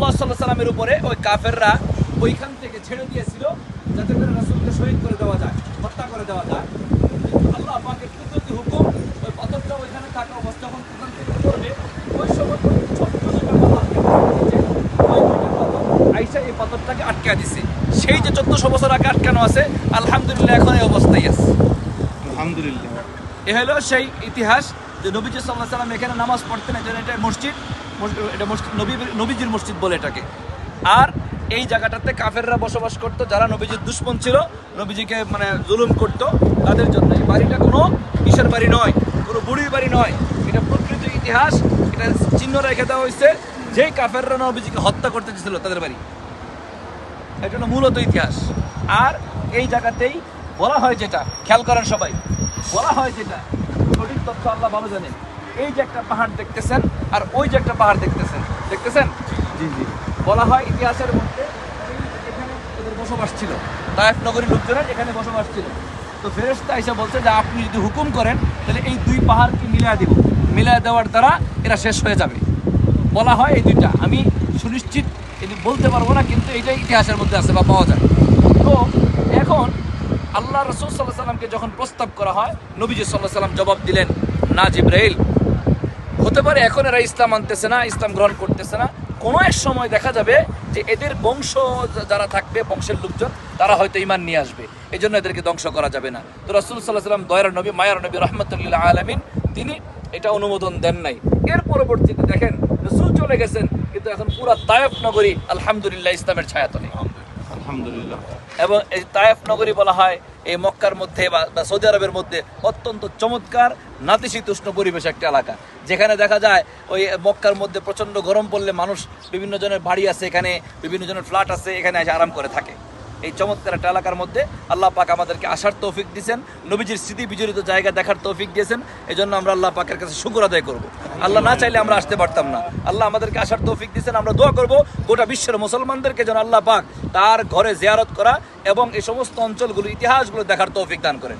রসুল্লাহ সাল্লাহ সাল্লামের উপরে ওই কাফেররা ওইখান থেকে ছেড়ে দিয়েছিল যাতে করে রসুলকে শহীদ করে দেওয়া যায় হত্যা করে দেওয়া যায়। আল্লাহ কুদরতি হুকুম ওই পাথরটা ওইখানে থাকা অবস্থা যখন ওখান থেকে করবে ওই সময় ছোট্ট আইসা এই পাথরটাকে আটকা দিছে। সেই যে চোদ্দশো বছর আগে আটকানো আছে আলহামদুলিল্লাহ এখন এই অবস্থায় আছে। আলহামদুলিল্লাহ। এ হলো সেই ইতিহাস। যে নবীজি সাল্লাহ সাল্লাম এখানে নামাজ পড়তেন এই জন্য এটা মসজিদ এটা নবী নবীজির মসজিদ বলে এটাকে। আর এই জায়গাটাতে কাফেররা বসবাস করতো, যারা নবীজির দুশ্মন ছিল, নবীজিকে মানে জুলুম করতো, তাদের জন্য। এই বাড়িটা কোনো কিসের বাড়ি নয়, কোনো বুড়ির বাড়ি নয়। এটা প্রকৃত ইতিহাস, এটা চিহ্ন রেখে দেওয়া হয়েছে, যেই কাফেররা নবীজিকে হত্যা করতে চেয়েছিল তাদের বাড়ি। এটা হলো মূলত ইতিহাস। আর এই জায়গাতেই বলা হয় যেটা, খেয়াল করেন সবাই, বলা হয় যেটা সঠিক তথ্য আল্লাহ ভালো জানেন এই যে একটা পাহাড় দেখতেছেন আর ওই যে একটা পাহাড় দেখতেছেন দেখতেছেন? জি জি। বলা হয় ইতিহাসের মধ্যে এখানে বসবাস ছিল। তায়েফ নগরীর লোকজনের এখানে বসবাস ছিল। তো ফেরেশতা এসে বলছে যে আপনি যদি হুকুম করেন তাহলে এই দুই পাহাড়কে মিলিয়ে দিব। মিলিয়ে দেওয়ার দ্বারা এরা শেষ হয়ে যাবে। বলা হয় এই দুইটা। আমি সুনিশ্চিত বলতে পারব না কিন্তু এইটাই ইতিহাসের মধ্যে আছে বা পাওয়া যায়। আল্লাহ রসুল সাল্লাহ সাল্লামকে যখন প্রস্তাব করা হয় নবীজি সাল্লাহ সাল্লাম জবাব দিলেন না জিব্রাইল হতে পারে এখন এরা ইসলাম আনতেছে না ইসলাম গ্রহণ করতেছে না। কোনো এক সময় দেখা যাবে যে এদের বংশ যারা থাকবে বংশের লোকজন তারা হয়তো ইমান নিয়ে আসবে। এই জন্য এদেরকে ধ্বংস করা যাবে না। তো রসুল সাল্লাহ সাল্লাম দয়ার নবী মায়ার নবী রহমতুল্লাহ আলমিন তিনি এটা অনুমোদন দেন নাই। এর পরবর্তীতে দেখেন রসুল চলে গেছেন কিন্তু এখন পুরা তায়েফ নগরী আলহামদুলিল্লাহ ইসলামের ছায়াতলে। আলহামদুলিল্লাহ। এবং এই তায়েফ নগরী বলা হয় এই মক্কার মধ্যে বা সৌদি আরবের মধ্যে অত্যন্ত চমৎকার নাতিশীতোষ্ণ পরিবেশ একটা এলাকা। যেখানে দেখা যায়, ওই মক্কার মধ্যে প্রচণ্ড গরম পড়লে মানুষ বিভিন্ন জনের বাড়ি আছে, এখানে বিভিন্ন জনের ফ্ল্যাট আছে, এখানে এসে আরাম করে থাকে। এই চমৎকার একটা এলাকার মধ্যে আল্লাহ পাক আমাদেরকে আসার তৌফিক দিয়েছেন। নবীজির স্মৃতি বিজড়িত জায়গা দেখার তৌফিক দিয়েছেন। এই জন্য আমরা আল্লাহ পাকের কাছে শুকর আদায় করব। আল্লাহ না চাইলে আমরা আসতে পারতাম না। আল্লাহ আমাদেরকে আসার তৌফিক দিয়েছেন। আমরা দোয়া করব গোটা বিশ্বের মুসলমানদেরকে যেন আল্লাহ পাক তার ঘরে জিয়ারত করা এবং এই সমস্ত অঞ্চলগুলো, ইতিহাসগুলো দেখার তৌফিক দান করেন।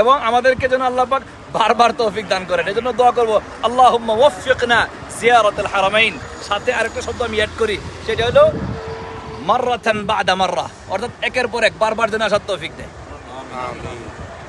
এবং আমাদেরকে যেন আল্লাহ পাক বারবার তৌফিক দান করেন। এই জন্য দোয়া করব, আল্লাহুম্মা ওয়াফফিকনা জিয়ারাতুল হারামাইন। সাথে আরেকটা শব্দ আমি অ্যাড করি। সেটা হলো মাররাতান বাদা মাররা। অর্থাৎ একের পর এক বারবার যেন আসার তৌফিক দেয়।